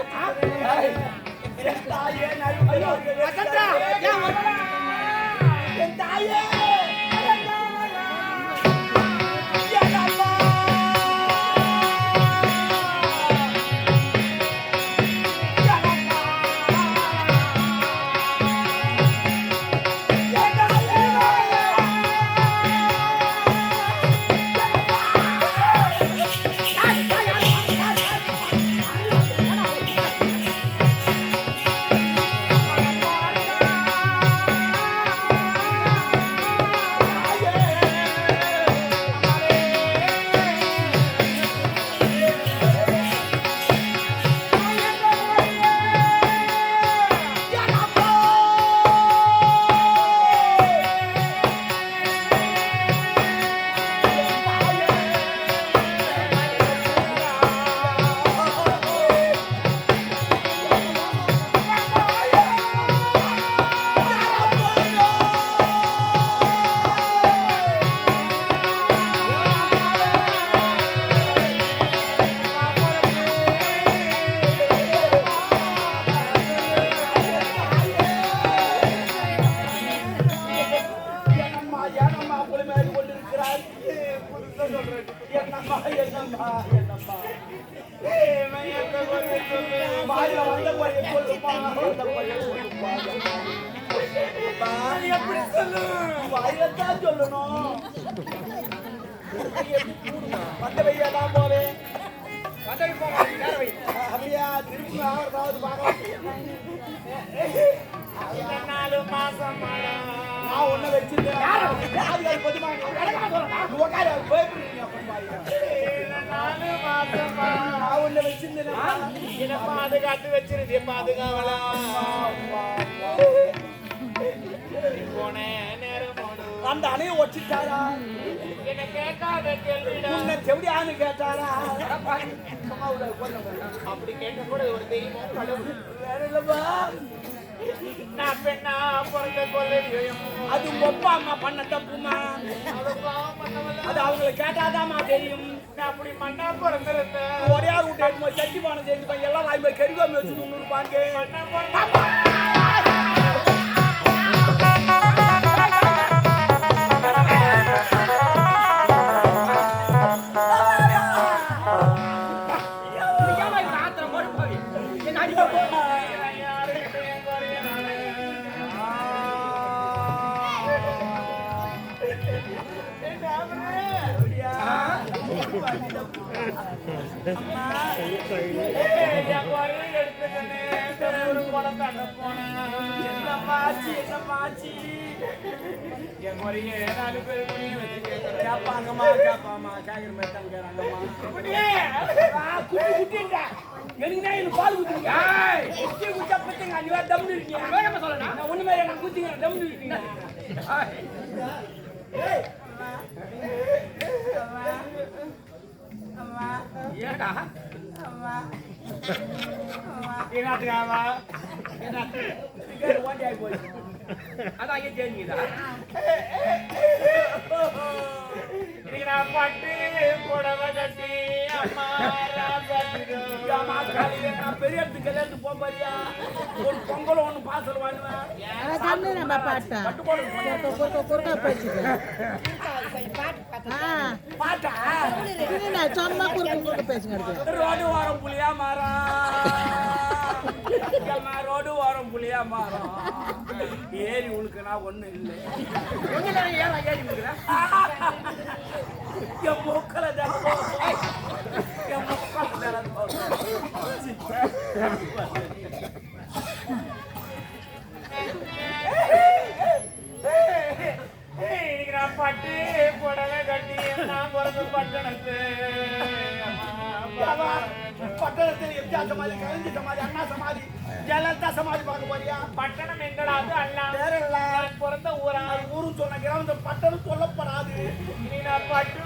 என் தாயே நல்வழியாக வசந்தா, நான் சொல்லணும் வந்த வையா தான் போறேன் அப்படியா திருப்பி ஆவரதாவது பார்க்கலாம் நாலு மாசம் நான் வச்சிருந்தேன் ஆதிகாரி பொதுமா உட்கார பயப்படுறீங்க நாலு மாசம் நான் ஒண்ணு வச்சிருந்தேன் பாதுகாத்து வச்சிருந்தே பாதுகாவலாம் அந்த அணையை கேள்விடா உன்னை செவடியான்னு கேட்டாரா? சும்மா விட, கொல்லுங்க. அப்படி கேட்க கூட ஒரு தெய்வம் கடவுள். வேற இல்லப்பா. நான் பெண்ணா பிறந்த கொள்ளையும் அது உங்க அப்பா அம்மா பண்ண தப்புமா அது அவங்களை கேட்டாதாம்மா தெரியும். நான் அப்படி மண்ணா ஒரே ஆள் விட்டு சட்டி பானை செஞ்சு எல்லாம் வாங்கி போய் கருவாமி வச்சு முன்னூறு பாங்க என்னம்மாச்சி என்னம்மாச்சி கேப்பாங்கம்மா கேப்பாம்மா கேக்குற மாதிரி தான் கேக்குறாங்கம்மா குட்டி குட்டின்றா எனக்கு தான் பால் குத்துங்க குட்டி குச்சா பத்துங்க அஞ்சு பேர் தம்னு இருக்கீங்க வேகமா சொல்லணும் நான் ஒண்ணு மாதிரி நான் குத்திங்க தம்னு இருக்கீங்க ஏடா என்னத்துக்காவா ஓட்டி ஆகி போச்சு அதான் அங்கே தெரிஞ்சுதா நான் பட்டு புடவை கட்டி பெரிய இடத்துக்கு கல்யாணத்துக்கு போக போறியா? ஒரு பொங்கல் ஒண்ணு பாசல் வாங்குவேன் கண்ணு நம்ம பாட்டா? பாட்டா? நான் சும்மா குறுக்க குறுக்க பேசுங்க ரோடு புளியா ரோடு ஓரம் புளியா மாறும் ஏறி உழுக்குனா ஒண்ணும் இல்லை என் மூக்கல தரம் என் மூக்கல தரம் சமாதி பார்க்க போறியா பட்டணம் எங்கடாது அல்ல. வேற இல்ல பிறந்த ஊரா? ஊரு சொன்ன கிராமத்தில் பட்டணம் சொல்லப்படாது. இன்னைக்கு நான் பட்டு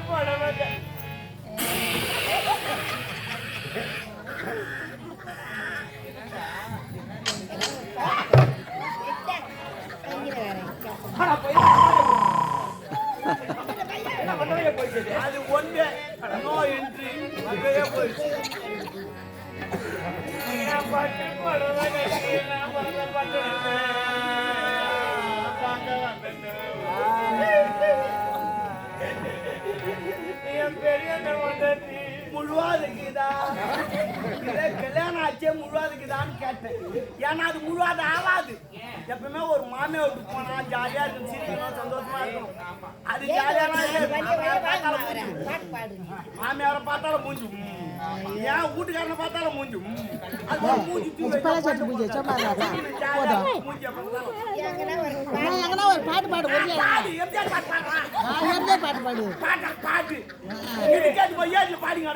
முழுவாதுக்குதா? இதே கல்யாணம் ஆச்சே முழுவாதுக்குதான்னு கேட்டேன். ஏன்னா அது முழுவாது ஆகாது எப்பவுமே ஒரு மாமியை விட்டு போனா ஜாலியா இருக்கும் சிரிக்கணும் சந்தோஷமா இருக்கும். அது ஜாலியா மாமியாரை பார்த்தாலும் மூஞ்சி ம். ஏன் வீட்டுக்காரனை பார்த்தாலும் மூஞ்சி ம். அது ஒரு மூஞ்சி தூக்கி எங்கன்னா ஒரு பாட்டு பாடு ஒரு பாடு, எப்படியா பாட்டு பாடு. பாட்டா பாட்டு பாடுங்க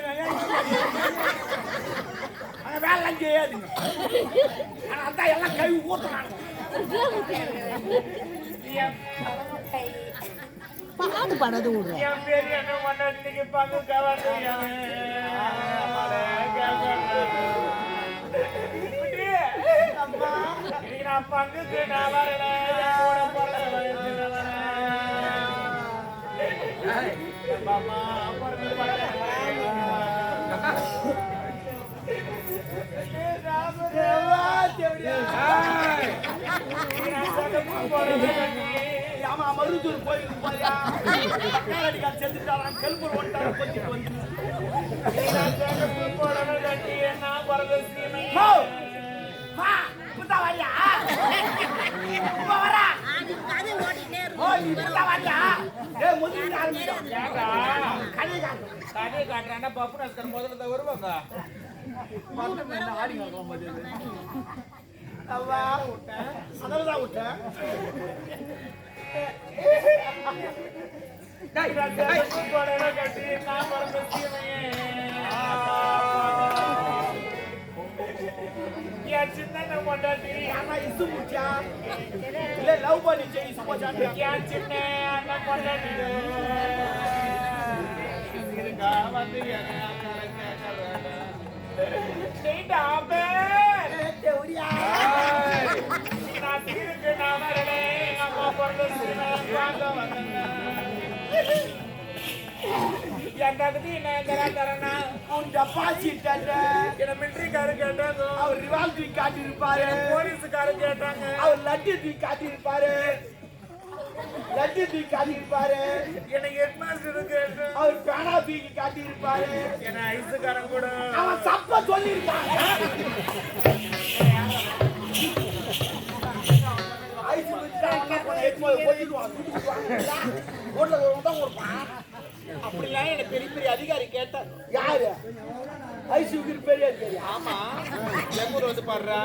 வேலை செய்யாதுங்க அதான் எல்லாம் கை ஊத்துறாங்க. பாட்டு பாடாது விடுறேன் என் பெரிய பொண்டாட்டிக்கு பங்கு கவர்ந்து இன்னைக்கு நான் பங்குக்கு நான் வரல. ஆமா மருதூர் கோயிலுக்கு போயா கட்டாடிக்கால் செத்துட்டாராம் கெல்பூர் ஒன்றார கொஞ்சம் வந்து ஹோ! வா, இப்பதான் வரியா? இப்ப வரா? ஓ, நீ இப்பதான் வரியா? ஏய், முதல்ல ஆரம்பிச்சிட்டோம். கதையை காட்டு. பக்கத்துல ஆனா இசு முடிச்சா? இல்ல, love பண்ணிச்சே, இசு போச்சான்னு. ஏய், தேவடியா. என் தகுதி என்ன தரா தரனா உன் என்ன? என்ன மிலிட்டரிக்காரு கேட்டாங்க அவர் ரிவால்வர் காட்டியிருப்பாரு. போலீஸுக்காரு கேட்டாங்க அவர் லட்டு தூக்கி காட்டியிருப்பாரு. லட்டு தூக்கி காட்டியிருப்பாரு. எனக்கு ஹெட் மாஸ்டர் கேட்டாங்க அவர் பேனா தூக்கி காட்டியிருப்பாரு. என்ன ஐஸுக்காரன் கூட அவன் தப்பா சொல்லியிருப்பான். அப்படிலாம் எனக்கு பெரிய பெரிய அதிகாரி கேட்டா யாரு ஐசியூக்கு பெரிய அதிகாரி ஆமா எங்கூர் வந்து பாடுறா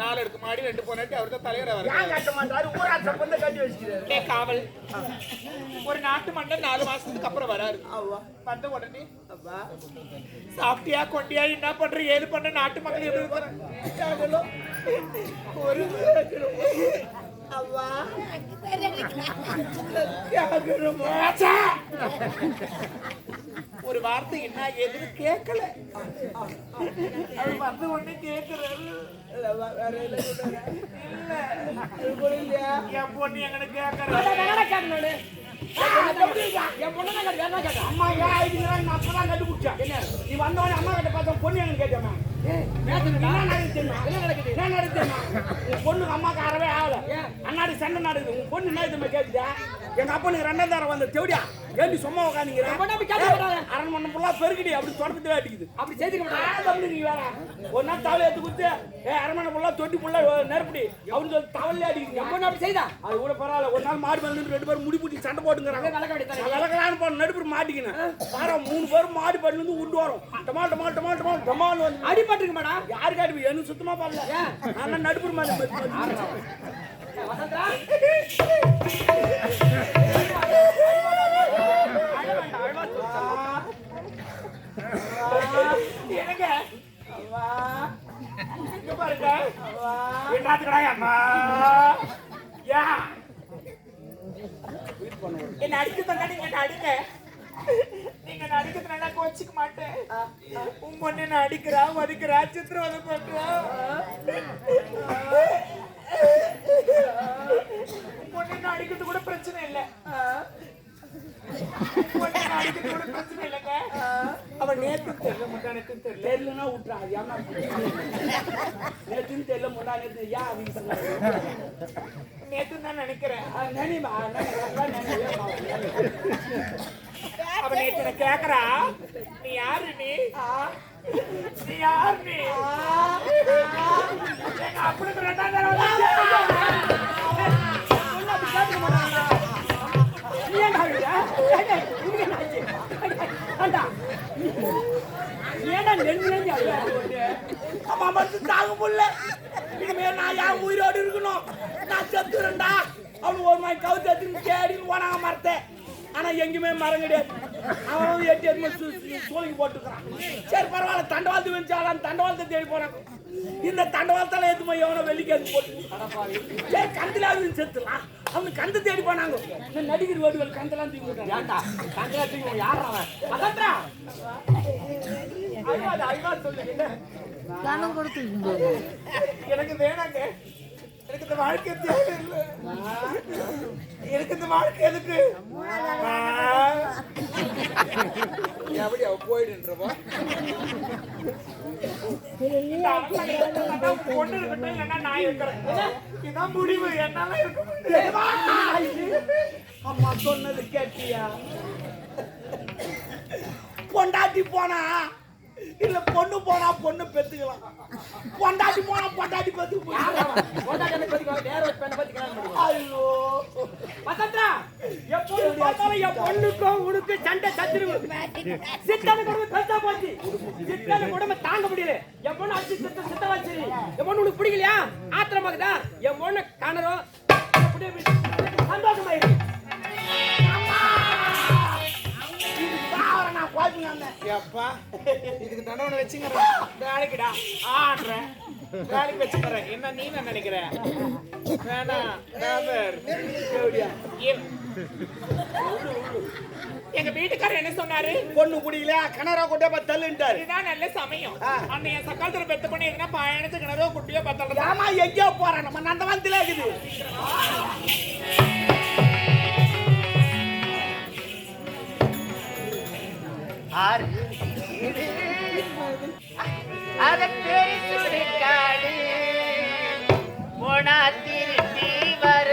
நாலு அடுக்கு மாடி ரெண்டு பொண்ணாட்டி அவர் தான் தலைவர் அவர் ஏன் கட்ட மாட்டாரு ஊராட்சி பொண்ணை கட்டி வச்சுக்கிறாரு காவல் ஒரு நாட்டு மன்னர் நாலு மாசத்துக்கு அப்புறம் வராரு அவ்வா வந்த உடனே சாப்பிட்டியா கொண்டியா என்ன பண்ற ஏது பண்ற நாட்டு மக்கள் எப்படி இருக்கிறாங்க ஒரு ஒரு வார்த்தை என்ன ஏதுன்னு கேட்கல அது வந்து ஒண்ணு கேட்கிறாரு என் பொண்ணு எங்கன்னு கேட்டா? அம்மா ஏன் ஆயிடுச்சுன்னா நான் அப்பதான் கண்டுபிடிச்சேன். என்ன? நீ வந்தவொடனே அம்மா கிட்ட பார்த்தா பொண்ணு எங்கன்னு கேட்டேம்மா. பொண்ணுக்கு அம்மாக்கு அறவே ஆகல. அண்ணாடி சண்டை நடக்குது. உன் பொண்ணு என்ன தெரியுமா கேக்குது? எங்க அப்பனுக்கு ரெண்டாம் தரம் வந்த தெவடியா ஏண்டி சும்மா உட்காந்துங்கிற அரண்மனை ஃபுல்லா பெருக்கடி அப்படி தொடப்பத்துல அடிக்குது. அப்படி செய்துக்க மாட்டாங்க. நீ வேற. ஒரு நாள் தவளை எடுத்து கொடுத்து ஏ அரண்மனை ஃபுல்லா தொட்டி ஃபுல்லா நெருப்படி. அப்படின்னு சொல்லி தவளை அடிக்குது. அப்ப அப்படி செய்தா? அது கூட பரவாயில்ல. ஒரு நாள் மாடு மேல ரெண்டு பேரும் முடி பூட்டி சண்டை போட்டுங்கிறாங்க. விளக்கலான்னு போன நடுப்பு மாட்டிக்கினேன். வேற மூணு பேரும் மாடு பண்ணி வந்து உண்டு வரும். டமால் டமால் டமால் டமால் டமால் வந்து அடிபட்டுருக்கு மேடம். யாருக்கு அடிப்பு எனக்கு சுத்தமா பண்ணல. நான் நடுப்பு மாதிரி எனக்கு அம்மா யா என்ன அடிக்கிறதா நீங்க என்ன அடிங்க நீங்க என்ன கோச்சிக்க மாட்டேன் உன் பொண்ணு என்ன அடிக்கிறா வதிக்கிறா சித்திரவதை பண்றா பொண்ணு அடிக்கிறது கூட பிரச்சனை இல்லை. அவன் நேத்து தெரியல முட்டானத்துன்னு தெரியல. தெரியலன்னா விட்டுறான் அது நேற்றுன்னு தெரியல நேத்து ஏன் அப்படின்னு சொன்னாங்க. நேத்து தான் நினைக்கிறேன். நினைமா நினைமா அவ நேத்து என்ன கேக்குறா நீ யாரு நீ? நீ யாரு நீ எங்க ரெண்டாம் தடவை நெஞ்சு நெஞ்சு அம்மா மட்டும் தாங்க முடியல நான் யார் உயிரோடு இருக்கணும் நான் செத்துறேன்டா அவனு ஒரு மாதிரி கவுத்து எடுத்துன்னு தேடின்னு போனாங்க மரத்தேன் எங்கேயுமே மரம் கிடையாது அவன் எட்டு எட்டு சோழிக்கு போட்டுக்கிறான் சரி பரவாயில்ல தண்டவாளத்து வச்சாலும் தண்டவாளத்தை தேடி போறான் இந்த தண்டவாளத்தால போய் எவனோ வெள்ளிக்கு எடுத்து போட்டு சரி கந்திலாவது செத்துலாம் அவனு கந்து தேடி போனாங்க இந்த நடிகர் ஓடுகள் கந்தெல்லாம் தூக்கி விட்டான் ஏன்டா? கண்ணுல தூக்கி யார் அவன்? அகற்றா. அழுவாத அழுவா சொல்லு என்ன கணம் கொடுத்து எனக்கு வேணாங்க எனக்கு இந்த வாழ்க்கை தேவையில்லை. எனக்கு இந்த வாழ்க்கை எதுக்கு? எப்படி அவ போயிடுன்றப்போ பொண்ணு இருக்கட்டும் இல்லைன்னா நான் இருக்கிறேன். இதான் முடிவு. என்னால இருக்க முடியாது அம்மா சொன்னது கேட்டியா? பொண்டாட்டி போனா இல்ல பொண்ணு போனா பொண்ணு பெத்துக்கலாம் பொண்டாட்டி போனா பொண்டாட்டி பெத்துக்கு யார் போய் அவன்? பொண்டாட்டியை பத்தி வேற ஒரு பெண்ணை பத்தி கல்யாணம் பண்ணிக்கோ. ஐயோ வசந்தா, எப்போது பார்த்தாலும் என் பொண்ணுக்கும் உனக்கு சண்டை சத்துருவு. சித்தான குடும்பம் பெருசா போச்சு. சித்தான குடும்பம் தாங்க முடியல. என் பொண்ணு அடிச்சு சித்த சித்த வச்சு. என் பொண்ணு உனக்கு பிடிக்கலையா? ஆத்திரமாக்குதா? என் பொண்ணு கணரும் அப்படியே எப்பா இதுக்கு தண்டனை வேலைக்குடா. ஆடுறேன் வேலைக்கு வச்சுக்கிறேன் என்ன நீ என்ன நினைக்கிற? வேணாம் எங்க வீட்டுக்காரர் என்ன சொன்னாரு? பொண்ணு பிடிக்கல கிணறா கொண்டே போய் தள்ளுன்ட்டாரு. இதுதான் நல்ல சமயம். அந்த என் சக்காலத்துல பெத்த பண்ணி எதுனா பயணத்து கிணறோ குட்டியோ பத்தல ஏமா எங்கேயோ போறேன். நம்ம நந்தவனத்துல ஆறு அதன் பேரு சுடுகாடு போனா திரும்பி வர